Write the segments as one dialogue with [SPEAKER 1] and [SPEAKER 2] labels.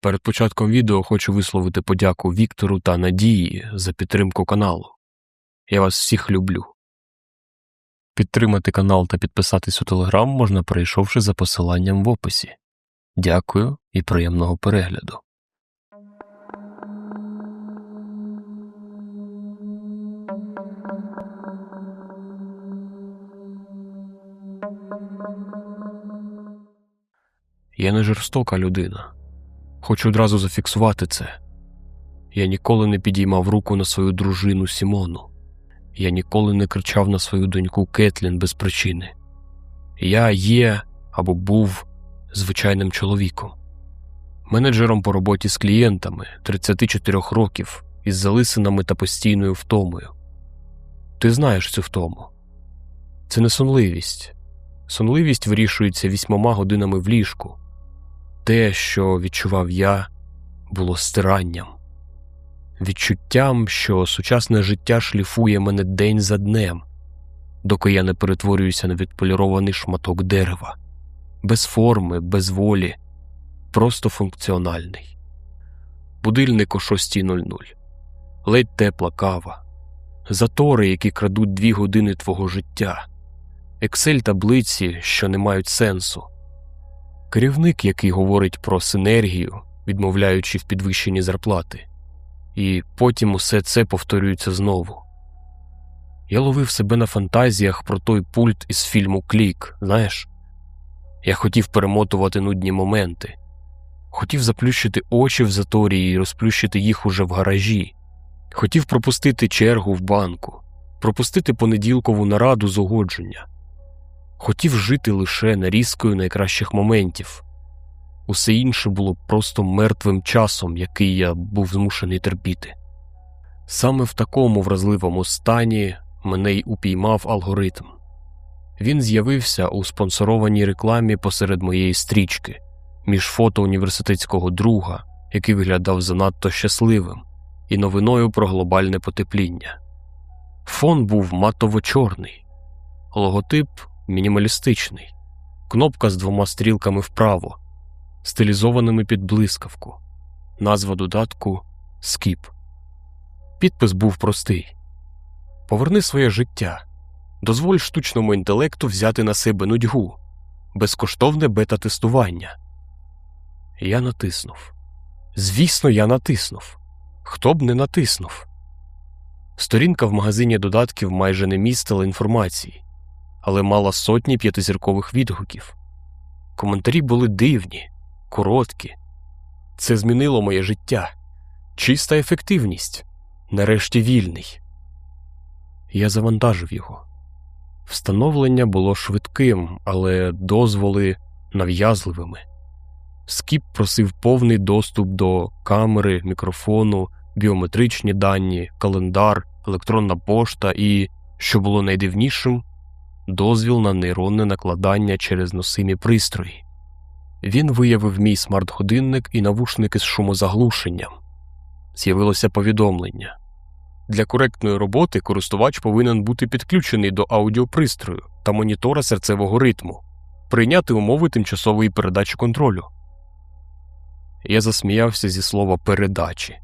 [SPEAKER 1] Перед початком відео хочу висловити подяку Віктору та Надії за підтримку каналу. Я вас всіх люблю. Підтримати канал та підписатись у телеграм можна перейшовши за посиланням в описі. Дякую і приємного перегляду. Я не жорстока людина. Хочу одразу зафіксувати це. Я ніколи не підіймав руку на свою дружину Сімону. Я ніколи не кричав на свою доньку Кетлін без причини. Я є або був звичайним чоловіком, менеджером по роботі з клієнтами 34 років із залисинами та постійною втомою. Ти знаєш цю втому. Це не сонливість. Сонливість вирішується вісьмома годинами в ліжку. Те, що відчував я, було стиранням, відчуттям, що сучасне життя шліфує мене день за днем, доки я не перетворююся на відполірований шматок дерева, без форми, без волі, просто функціональний. Будильник о 6.00, ледь тепла кава, затори, які крадуть дві години твого життя, ексель таблиці, що не мають сенсу. Керівник, який говорить про синергію, відмовляючи в підвищенні зарплати, і потім усе це повторюється знову. Я ловив себе на фантазіях про той пульт із фільму Клік, знаєш? Я хотів перемотувати нудні моменти, хотів заплющити очі в заторі і розплющити їх уже в гаражі, хотів пропустити чергу в банку, пропустити понеділкову нараду з угодження. Хотів жити лише нарізкою найкращих моментів. Усе інше було просто мертвим часом, який я був змушений терпіти. Саме в такому вразливому стані мене й упіймав алгоритм. Він з'явився у спонсорованій рекламі посеред моєї стрічки, між фото університетського друга, який виглядав занадто щасливим, і новиною про глобальне потепління. Фон був матово чорний, логотип мінімалістичний, кнопка з двома стрілками вправо, стилізованими під блискавку, назва додатку Скіп. Підпис був простий: Поверни своє життя, дозволь штучному інтелекту взяти на себе нудьгу, безкоштовне бета-тестування. Я натиснув. Звісно, я натиснув. Хто б не натиснув. Сторінка в магазині додатків майже не містила інформації але мала сотні п'ятизіркових відгуків. Коментарі були дивні, короткі. Це змінило моє життя, чиста ефективність, нарешті вільний. Я завантажив його. Встановлення було швидким, але дозволи нав'язливими. Скіп просив повний доступ до камери, мікрофону, біометричні дані, календар, електронна пошта і, що було найдивнішим, дозвіл на нейронне накладання через носимі пристрої. Він виявив мій смарт-годинник і навушники з шумозаглушенням. З'явилося повідомлення для коректної роботи користувач повинен бути підключений до аудіопристрою та монітора серцевого ритму, прийняти умови тимчасової передачі контролю. Я засміявся зі слова передачі,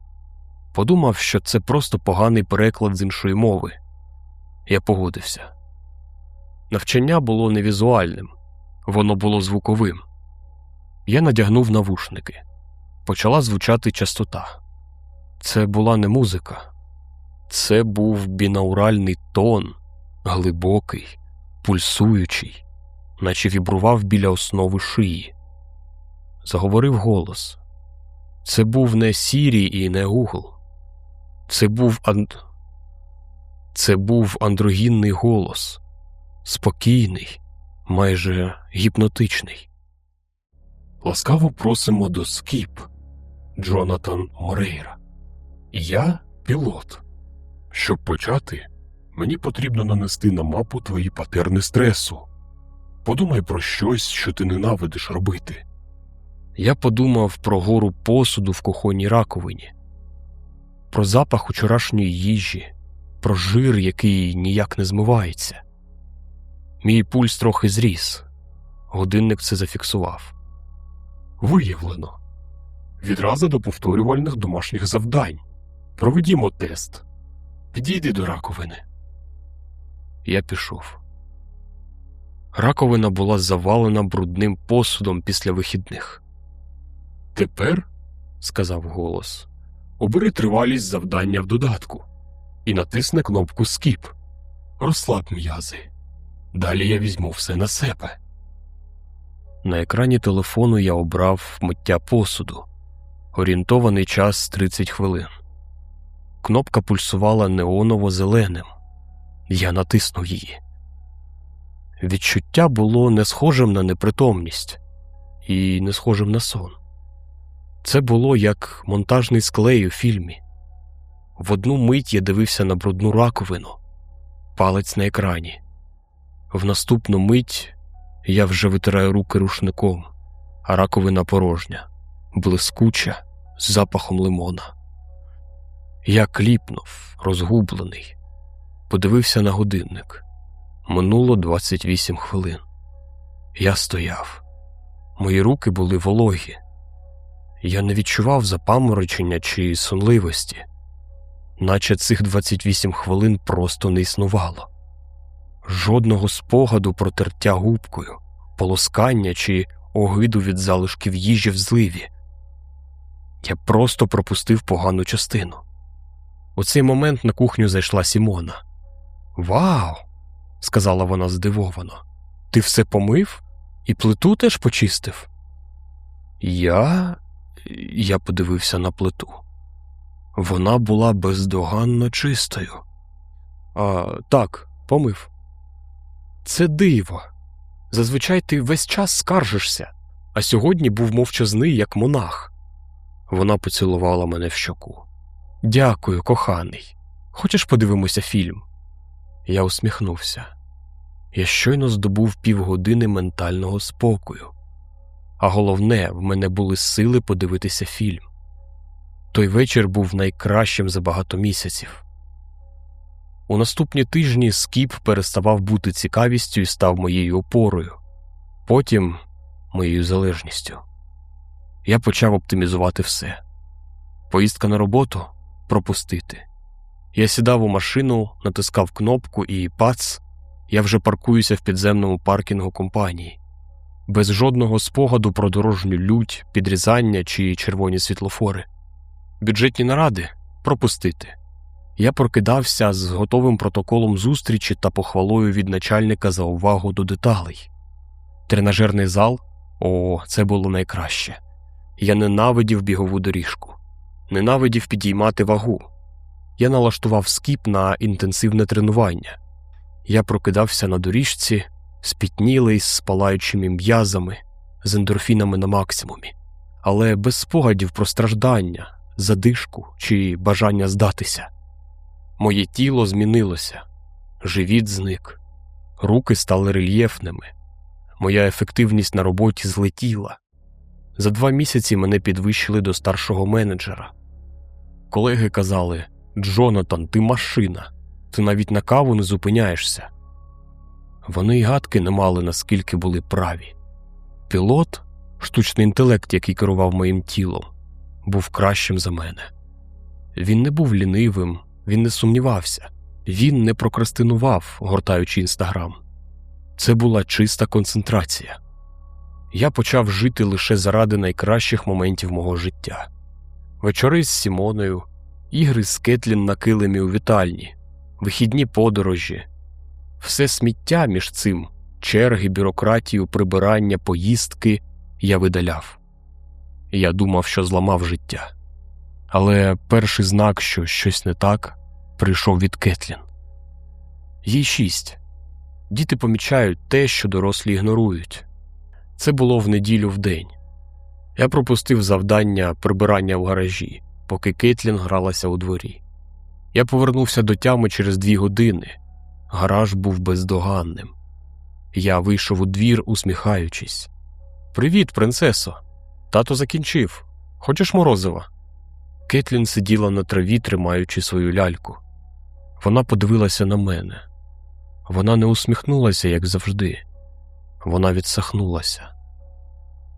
[SPEAKER 1] подумав, що це просто поганий переклад з іншої мови. Я погодився. Навчання було не візуальним, воно було звуковим. Я надягнув навушники. Почала звучати частота. Це була не музика, це був бінауральний тон, глибокий, пульсуючий, наче вібрував біля основи шиї. Заговорив голос. Це був не Сірій і не Гугл. Це був анд... Це був андрогінний голос спокійний, майже гіпнотичний. Ласкаво просимо до скіп, Джонатан Морейра. Я пілот. Щоб почати, мені потрібно нанести на мапу твої патерни стресу. Подумай про щось, що ти ненавидиш робити. Я подумав про гору посуду в кухонній раковині, про запах учорашньої їжі, про жир, який ніяк не змивається. Мій пульс трохи зріс. Годинник це зафіксував. Виявлено.
[SPEAKER 2] Відразу до повторювальних домашніх завдань. Проведімо тест. Підійди до раковини.
[SPEAKER 1] Я пішов. Раковина була завалена брудним посудом після вихідних,
[SPEAKER 2] Тепер
[SPEAKER 1] сказав голос.
[SPEAKER 2] обери тривалість завдання в додатку і натисни кнопку Скіп. Розслаб м'язи. Далі я візьму все на себе.
[SPEAKER 1] На екрані телефону я обрав миття посуду. Орієнтований час 30 хвилин. Кнопка пульсувала неоново зеленим. Я натиснув її. Відчуття було не схожим на непритомність і не схожим на сон. Це було як монтажний склей у фільмі. В одну мить я дивився на брудну раковину, палець на екрані. В наступну мить я вже витираю руки рушником, а раковина порожня, блискуча, з запахом лимона. Я кліпнув, розгублений, подивився на годинник. Минуло 28 хвилин. Я стояв. Мої руки були вологі. Я не відчував запаморочення чи сонливості, наче цих 28 хвилин просто не існувало. Жодного спогаду про тертя губкою, полоскання чи огиду від залишків їжі в зливі. Я просто пропустив погану частину. У цей момент на кухню зайшла Сімона. Вау! сказала вона здивовано. Ти все помив і плиту теж почистив? Я. Я подивився на плиту. Вона була бездоганно чистою. А, Так, помив. Це диво. Зазвичай ти весь час скаржишся, а сьогодні був мовчазний, як монах. Вона поцілувала мене в щоку. Дякую, коханий. Хочеш подивимося фільм? Я усміхнувся. Я щойно здобув півгодини ментального спокою, а головне, в мене були сили подивитися фільм. Той вечір був найкращим за багато місяців. У наступні тижні скіп переставав бути цікавістю і став моєю опорою, потім моєю залежністю. Я почав оптимізувати все. Поїздка на роботу пропустити. Я сідав у машину, натискав кнопку і пац, я вже паркуюся в підземному паркінгу компанії, без жодного спогаду про дорожню лють, підрізання чи червоні світлофори. Бюджетні наради пропустити. Я прокидався з готовим протоколом зустрічі та похвалою від начальника за увагу до деталей. Тренажерний зал о, це було найкраще. Я ненавидів бігову доріжку, ненавидів підіймати вагу. Я налаштував скіп на інтенсивне тренування. Я прокидався на доріжці, спітнілий з спалаючими м'язами, з ендорфінами на максимумі, але без спогадів про страждання, задишку чи бажання здатися. Моє тіло змінилося, живіт зник, руки стали рельєфними, моя ефективність на роботі злетіла. За два місяці мене підвищили до старшого менеджера. Колеги казали: Джонатан, ти машина, ти навіть на каву не зупиняєшся. Вони й гадки не мали, наскільки були праві. Пілот, штучний інтелект, який керував моїм тілом, був кращим за мене. Він не був лінивим, він не сумнівався, він не прокрастинував, гортаючи інстаграм. Це була чиста концентрація. Я почав жити лише заради найкращих моментів мого життя. Вечори з Сімоною, ігри з Кетлін на килимі у вітальні, вихідні подорожі, все сміття між цим, черги, бюрократію, прибирання, поїздки я видаляв. Я думав, що зламав життя. Але перший знак, що щось не так, прийшов від Кетлін. Їй шість. Діти помічають те, що дорослі ігнорують. Це було в неділю в день. Я пропустив завдання прибирання в гаражі, поки Кетлін гралася у дворі. Я повернувся до тями через дві години. Гараж був бездоганним. Я вийшов у двір, усміхаючись. Привіт, принцесо. Тато закінчив. Хочеш морозива? Кетлін сиділа на траві, тримаючи свою ляльку. Вона подивилася на мене. Вона не усміхнулася, як завжди. Вона відсахнулася.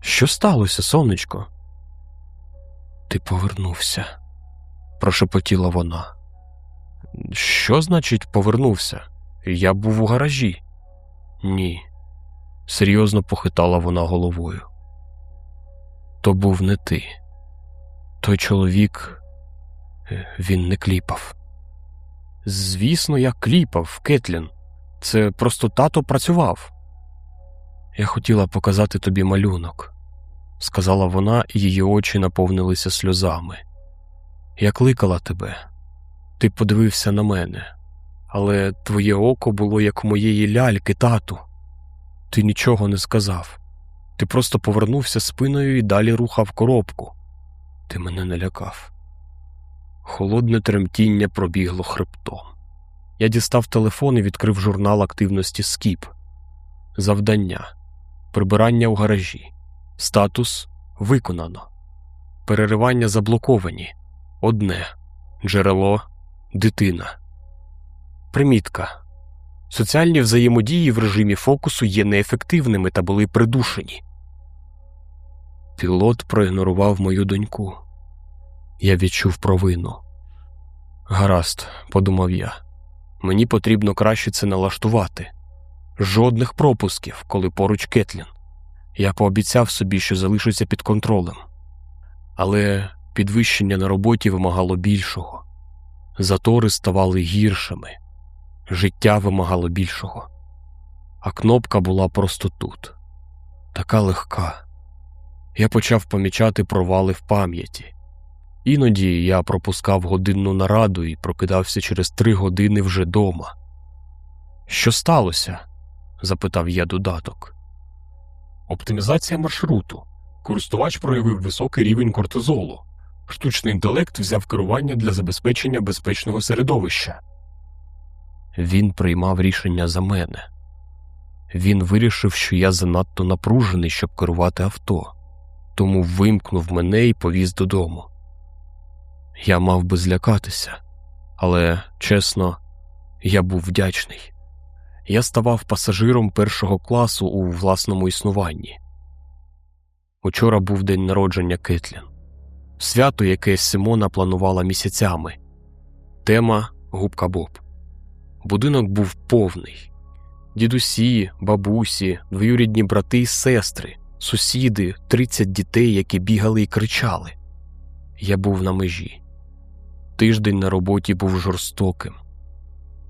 [SPEAKER 1] Що сталося, сонечко? Ти повернувся, прошепотіла вона. Що значить повернувся? Я був у гаражі. Ні, серйозно похитала вона головою. То був не ти. Той чоловік е, він не кліпав. Звісно, я кліпав, Кетлін. Це просто тато працював. Я хотіла показати тобі малюнок, сказала вона, і її очі наповнилися сльозами. Я кликала тебе. Ти подивився на мене, але твоє око було як моєї ляльки, тату. Ти нічого не сказав. Ти просто повернувся спиною і далі рухав коробку. Ти мене не лякав. Холодне тремтіння пробігло хребтом. Я дістав телефон і відкрив журнал активності Скіп. Завдання. Прибирання у гаражі. Статус виконано. Переривання заблоковані. Одне. Джерело дитина. Примітка. Соціальні взаємодії в режимі фокусу є неефективними та були придушені. Пілот проігнорував мою доньку. Я відчув провину. Гаразд, подумав я. Мені потрібно краще це налаштувати. Жодних пропусків, коли поруч Кетлін. Я пообіцяв собі, що залишуся під контролем. Але підвищення на роботі вимагало більшого. Затори ставали гіршими, життя вимагало більшого. А кнопка була просто тут, така легка. Я почав помічати провали в пам'яті. Іноді я пропускав годинну нараду і прокидався через три години вже дома. Що сталося? запитав я додаток.
[SPEAKER 2] Оптимізація маршруту. Користувач проявив високий рівень кортизолу. Штучний інтелект взяв керування для забезпечення безпечного середовища.
[SPEAKER 1] Він приймав рішення за мене. Він вирішив, що я занадто напружений, щоб керувати авто, тому вимкнув мене і повіз додому. Я мав би злякатися, але, чесно, я був вдячний. Я ставав пасажиром першого класу у власному існуванні. Учора був день народження Кетлін, свято, яке Симона планувала місяцями. Тема Губка Боб. Будинок був повний. Дідусі, бабусі, двоюрідні брати і сестри, сусіди, 30 дітей, які бігали і кричали. Я був на межі. Тиждень на роботі був жорстоким.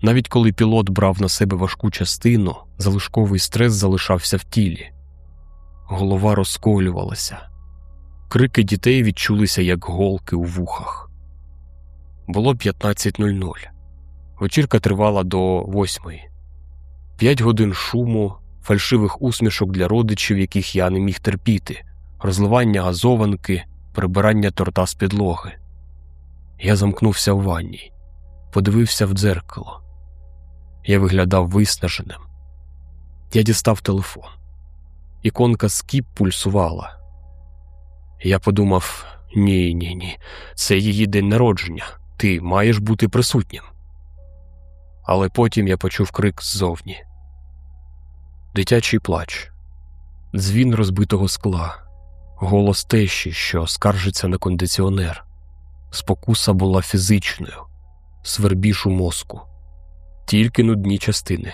[SPEAKER 1] Навіть коли пілот брав на себе важку частину, залишковий стрес залишався в тілі. Голова розколювалася. Крики дітей відчулися як голки у вухах. Було 15.00. Вечірка тривала до восьмої. П'ять годин шуму, фальшивих усмішок для родичів, яких я не міг терпіти, розливання газованки, прибирання торта з підлоги. Я замкнувся в ванні, подивився в дзеркало. Я виглядав виснаженим. Я дістав телефон. Іконка скіп пульсувала. Я подумав: ні, ні, ні, це її день народження. Ти маєш бути присутнім. Але потім я почув крик ззовні. Дитячий плач, дзвін розбитого скла, голос тещі, що скаржиться на кондиціонер. Спокуса була фізичною, свербіж у мозку. Тільки нудні частини,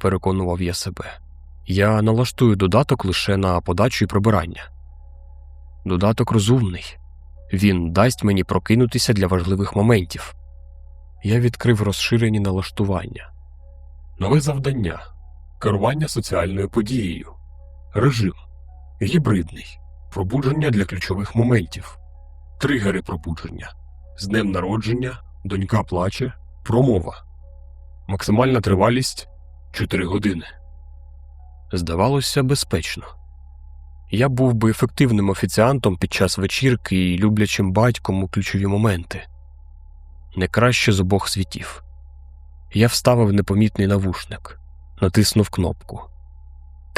[SPEAKER 1] переконував я себе. Я налаштую додаток лише на подачу і прибирання. Додаток розумний, він дасть мені прокинутися для важливих моментів. Я відкрив розширені налаштування.
[SPEAKER 2] Нове завдання. Керування соціальною подією. Режим. Гібридний. Пробудження для ключових моментів. Тригери пробудження. З днем народження, донька плаче, промова. Максимальна тривалість 4 години.
[SPEAKER 1] Здавалося, безпечно. Я був би ефективним офіціантом під час вечірки і люблячим батьком у ключові моменти. Не краще з обох світів. Я вставив непомітний навушник, натиснув кнопку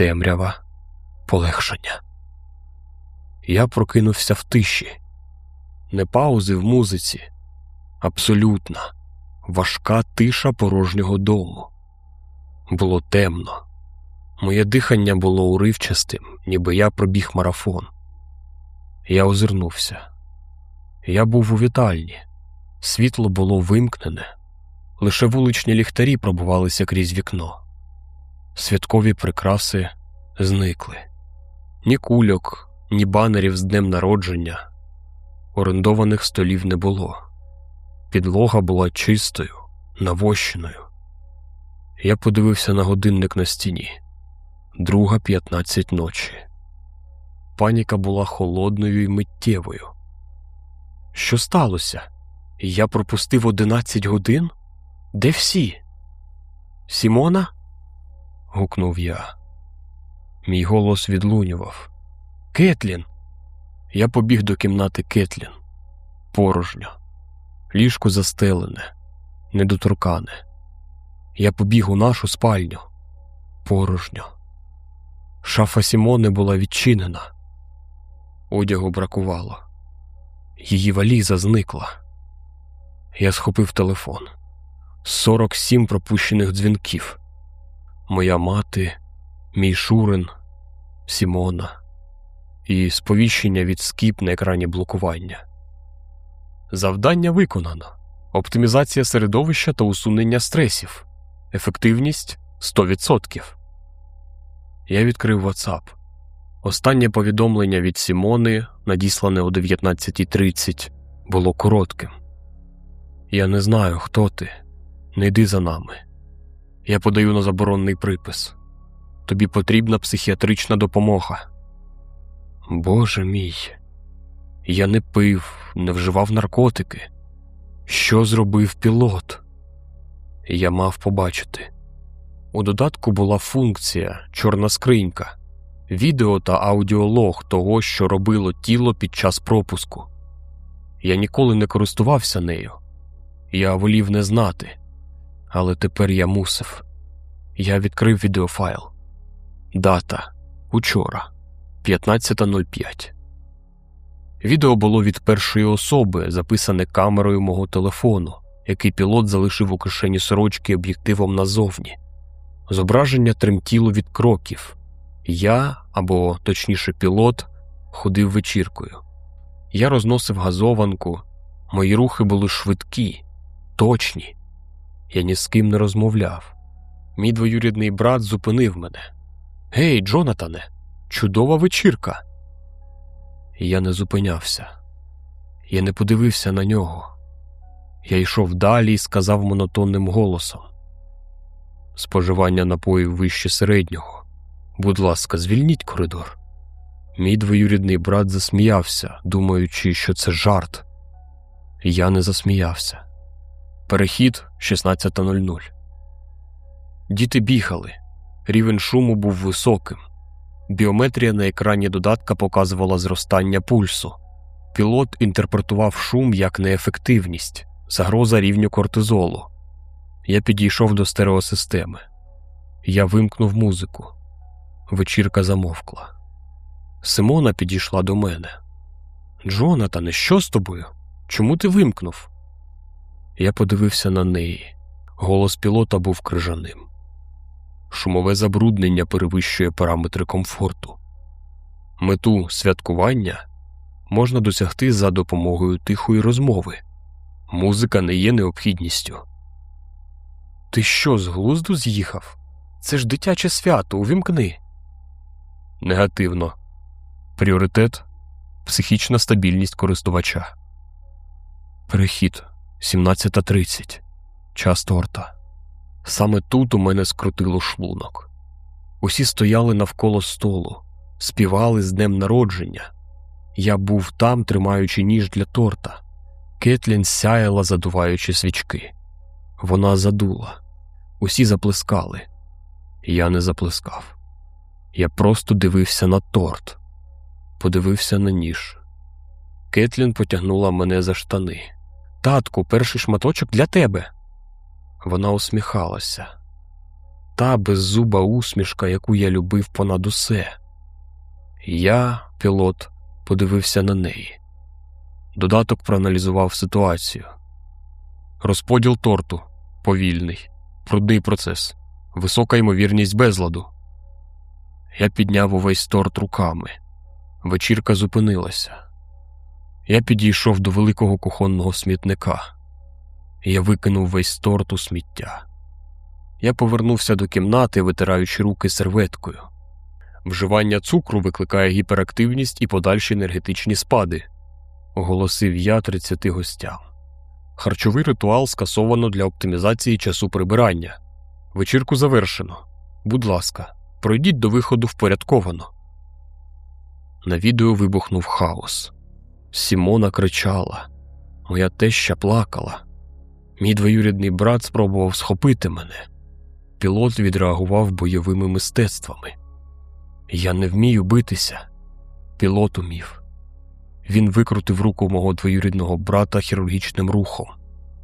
[SPEAKER 1] темрява, полегшення. Я прокинувся в тиші, не паузи в музиці, абсолютна, важка тиша порожнього дому. Було темно. Моє дихання було уривчастим, ніби я пробіг марафон. Я озирнувся. Я був у вітальні. Світло було вимкнене, лише вуличні ліхтарі пробувалися крізь вікно. Святкові прикраси зникли. Ні кульок, ні банерів з днем народження. Орендованих столів не було. Підлога була чистою, навощеною. Я подивився на годинник на стіні. Друга п'ятнадцять ночі. Паніка була холодною і миттєвою. Що сталося? Я пропустив одинадцять годин? Де всі? Сімона? Гукнув я. Мій голос відлунював. Кетлін. Я побіг до кімнати Кетлін. Порожньо. Ліжко застелене, недоторкане. Я побіг у нашу спальню. Порожньо. Шафа Сімони була відчинена. Одягу бракувало. Її валіза зникла. Я схопив телефон. 47 пропущених дзвінків. Моя мати, мій Шурин, Сімона і сповіщення від скіп на екрані блокування. Завдання виконано. Оптимізація середовища та усунення стресів. Ефективність 100%. Я відкрив WhatsApp. Останнє повідомлення від Сімони, надіслане о 19.30, було коротким. Я не знаю, хто ти. Не йди за нами. Я подаю на заборонний припис. Тобі потрібна психіатрична допомога. Боже мій, я не пив, не вживав наркотики. Що зробив пілот? Я мав побачити. У додатку була функція чорна скринька, відео та аудіолог того, що робило тіло під час пропуску. Я ніколи не користувався нею. Я волів не знати, але тепер я мусив. Я відкрив відеофайл. Дата учора 15.05. Відео було від першої особи, записане камерою мого телефону, який пілот залишив у кишені сорочки об'єктивом назовні. Зображення тремтіло від кроків. Я, або точніше, пілот, ходив вечіркою. Я розносив газованку, мої рухи були швидкі, точні. Я ні з ким не розмовляв. Мій двоюрідний брат зупинив мене. Гей, Джонатане, чудова вечірка. Я не зупинявся. Я не подивився на нього. Я йшов далі і сказав монотонним голосом: Споживання напоїв вище середнього. Будь ласка, звільніть коридор. Мій двоюрідний брат засміявся, думаючи, що це жарт. Я не засміявся. Перехід 16.00. Діти бігали. Рівень шуму був високим. Біометрія на екрані додатка показувала зростання пульсу. Пілот інтерпретував шум як неефективність, загроза рівню кортизолу. Я підійшов до стереосистеми. Я вимкнув музику. Вечірка замовкла. Симона підійшла до мене. Джонатане, що з тобою? Чому ти вимкнув? Я подивився на неї. Голос пілота був крижаним. Шумове забруднення перевищує параметри комфорту. Мету святкування можна досягти за допомогою тихої розмови. Музика не є необхідністю. Ти що, з глузду з'їхав? Це ж дитяче свято, увімкни. Негативно. Пріоритет психічна стабільність користувача. Перехід 17.30. Час торта. Саме тут у мене скрутило шлунок. Усі стояли навколо столу, співали з днем народження. Я був там, тримаючи ніж для торта. Кетлін сяяла, задуваючи свічки. Вона задула. Усі заплескали. Я не заплескав. Я просто дивився на торт, подивився на ніж. Кетлін потягнула мене за штани. Татку, перший шматочок для тебе. Вона усміхалася. Та беззуба усмішка, яку я любив понад усе. Я, пілот, подивився на неї. Додаток проаналізував ситуацію. Розподіл торту повільний, прудний процес, висока ймовірність безладу. Я підняв увесь торт руками. Вечірка зупинилася. Я підійшов до великого кухонного смітника. Я викинув весь торт у сміття. Я повернувся до кімнати, витираючи руки серветкою. Вживання цукру викликає гіперактивність і подальші енергетичні спади, оголосив я 30 гостям. Харчовий ритуал скасовано для оптимізації часу прибирання. Вечірку завершено. Будь ласка, пройдіть до виходу впорядковано. На відео вибухнув хаос. Сімона кричала, моя теща плакала. Мій двоюрідний брат спробував схопити мене. Пілот відреагував бойовими мистецтвами. Я не вмію битися. Пілот умів. Він викрутив руку мого двоюрідного брата хірургічним рухом,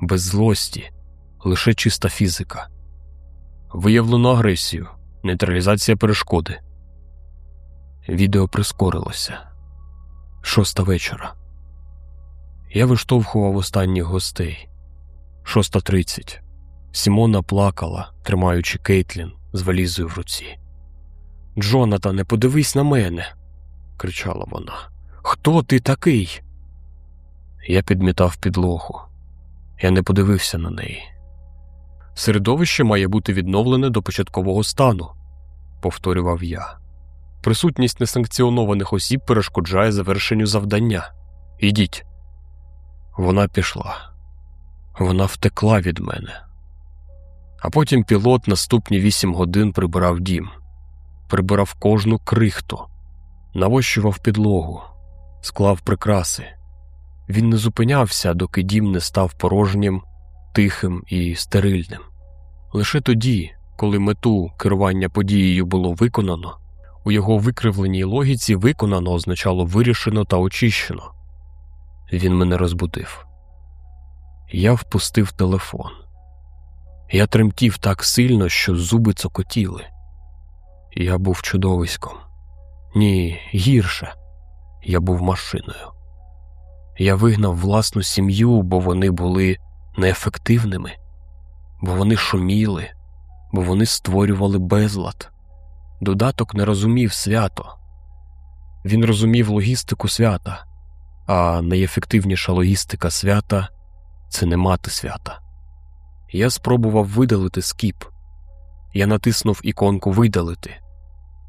[SPEAKER 1] без злості, лише чиста фізика. Виявлено агресію, нейтралізація перешкоди. Відео прискорилося. Шоста вечора. Я виштовхував останніх гостей. Шоста тридцять. Сімона плакала, тримаючи Кейтлін з валізою в руці. Джонатане, подивись на мене, кричала вона. Хто ти такий? Я підмітав підлогу. Я не подивився на неї. Середовище має бути відновлене до початкового стану, повторював я. Присутність несанкціонованих осіб перешкоджає завершенню завдання. Ідіть. Вона пішла. Вона втекла від мене. А потім пілот наступні вісім годин прибирав дім, прибирав кожну крихту, навощував підлогу, склав прикраси. Він не зупинявся, доки дім не став порожнім, тихим і стерильним. Лише тоді, коли мету керування подією було виконано, у його викривленій логіці виконано означало вирішено та очищено. Він мене розбудив. Я впустив телефон. Я тремтів так сильно, що зуби цокотіли. Я був чудовиськом. Ні, гірше. Я був машиною. Я вигнав власну сім'ю, бо вони були неефективними, бо вони шуміли, бо вони створювали безлад. Додаток не розумів свято. Він розумів логістику свята, а найефективніша логістика свята це не мати свята. Я спробував видалити скіп. Я натиснув іконку Видалити.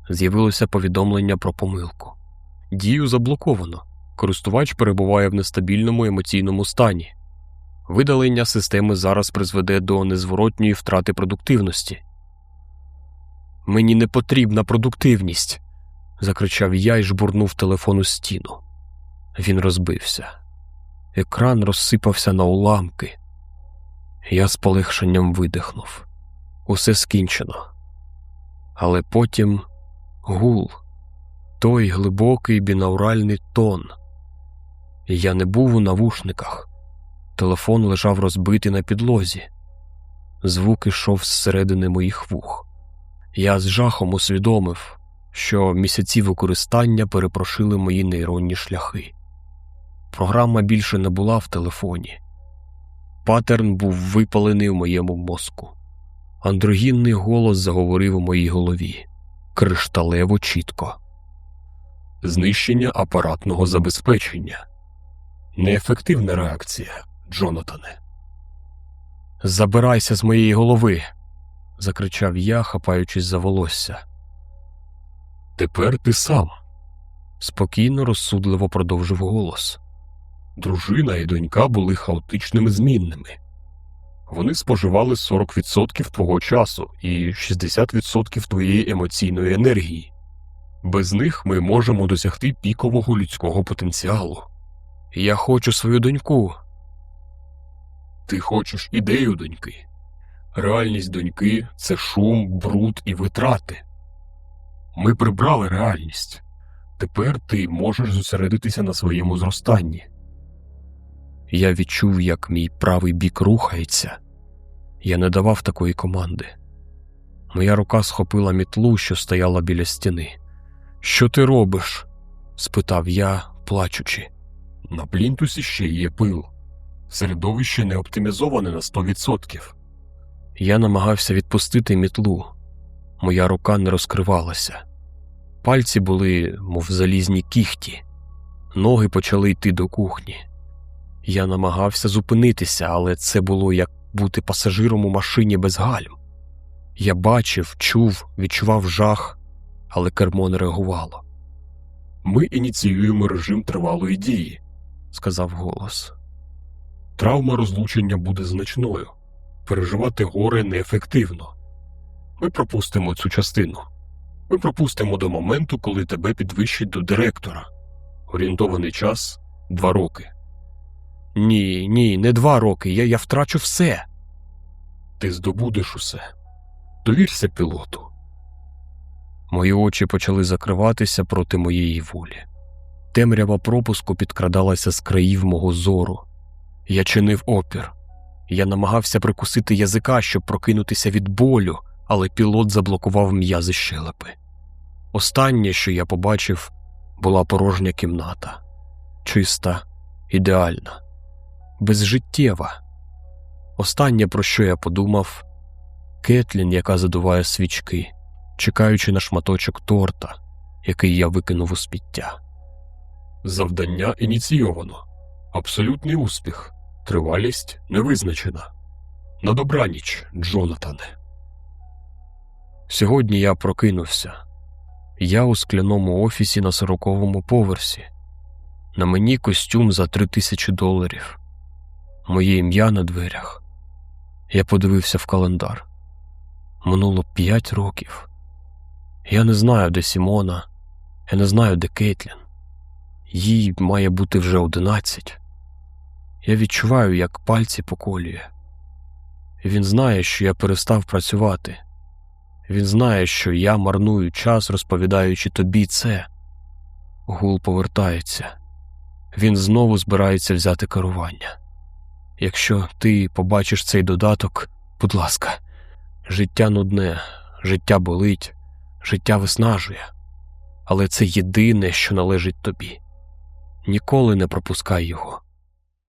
[SPEAKER 1] З'явилося повідомлення про помилку. Дію заблоковано. Користувач перебуває в нестабільному емоційному стані. Видалення системи зараз призведе до незворотньої втрати продуктивності. Мені не потрібна продуктивність. закричав я і жбурнув телефон у стіну. Він розбився. Екран розсипався на уламки. Я з полегшенням видихнув. Усе скінчено. Але потім гул, той глибокий бінауральний тон. Я не був у навушниках. Телефон лежав розбитий на підлозі. Звук ішов зсередини моїх вух. Я з жахом усвідомив, що місяці використання перепрошили мої нейронні шляхи. Програма більше не була в телефоні. Паттерн був випалений у моєму мозку. Андрогінний голос заговорив у моїй голові кришталево чітко.
[SPEAKER 2] Знищення апаратного забезпечення. Неефективна реакція, Джонатане.
[SPEAKER 1] Забирайся з моєї голови. Закричав я, хапаючись за волосся.
[SPEAKER 2] Тепер ти сам.
[SPEAKER 1] Спокійно, розсудливо продовжив голос.
[SPEAKER 2] Дружина і донька були хаотичними змінними. Вони споживали 40% твого часу і 60% твоєї емоційної енергії. Без них ми можемо досягти пікового людського потенціалу.
[SPEAKER 1] Я хочу свою доньку.
[SPEAKER 2] Ти хочеш ідею доньки. Реальність доньки це шум, бруд і витрати. Ми прибрали реальність. Тепер ти можеш зосередитися на своєму зростанні.
[SPEAKER 1] Я відчув, як мій правий бік рухається. Я не давав такої команди. Моя рука схопила мітлу, що стояла біля стіни. Що ти робиш? спитав я, плачучи.
[SPEAKER 2] На плінтусі ще є пил. Середовище не оптимізоване на 100%.
[SPEAKER 1] Я намагався відпустити мітлу. Моя рука не розкривалася. Пальці були, мов залізні кіхті. Ноги почали йти до кухні. Я намагався зупинитися, але це було як бути пасажиром у машині без гальм. Я бачив, чув, відчував жах, але кермо не реагувало,
[SPEAKER 2] Ми ініціюємо режим тривалої дії.
[SPEAKER 1] сказав голос.
[SPEAKER 2] Травма розлучення буде значною. Переживати горе неефективно. Ми пропустимо цю частину. Ми пропустимо до моменту, коли тебе підвищать до директора. Орієнтований час два роки.
[SPEAKER 1] Ні, ні, не два роки. Я, я втрачу все.
[SPEAKER 2] Ти здобудеш усе. Довірся пілоту.
[SPEAKER 1] Мої очі почали закриватися проти моєї волі. Темрява пропуску підкрадалася з країв мого зору. Я чинив опір. Я намагався прикусити язика, щоб прокинутися від болю, але пілот заблокував м'язи щелепи. Останнє, що я побачив, була порожня кімната. Чиста, ідеальна, безжиттєва. Останнє, про що я подумав, Кетлін, яка задуває свічки чекаючи на шматочок торта, який я викинув у сміття.
[SPEAKER 2] Завдання ініційовано. Абсолютний успіх. Тривалість не визначена. На добраніч, Джонатане.
[SPEAKER 1] Сьогодні я прокинувся. Я у скляному офісі на сороковому поверсі. На мені костюм за три тисячі доларів. Моє ім'я на дверях. Я подивився в календар. Минуло п'ять років. Я не знаю, де Сімона, я не знаю, де Кейтлін. Їй має бути вже одинадцять. Я відчуваю, як пальці поколює. Він знає, що я перестав працювати. Він знає, що я марную час, розповідаючи тобі це. Гул повертається. Він знову збирається взяти керування. Якщо ти побачиш цей додаток, будь ласка, життя нудне, життя болить, життя виснажує, але це єдине, що належить тобі. Ніколи не пропускай його.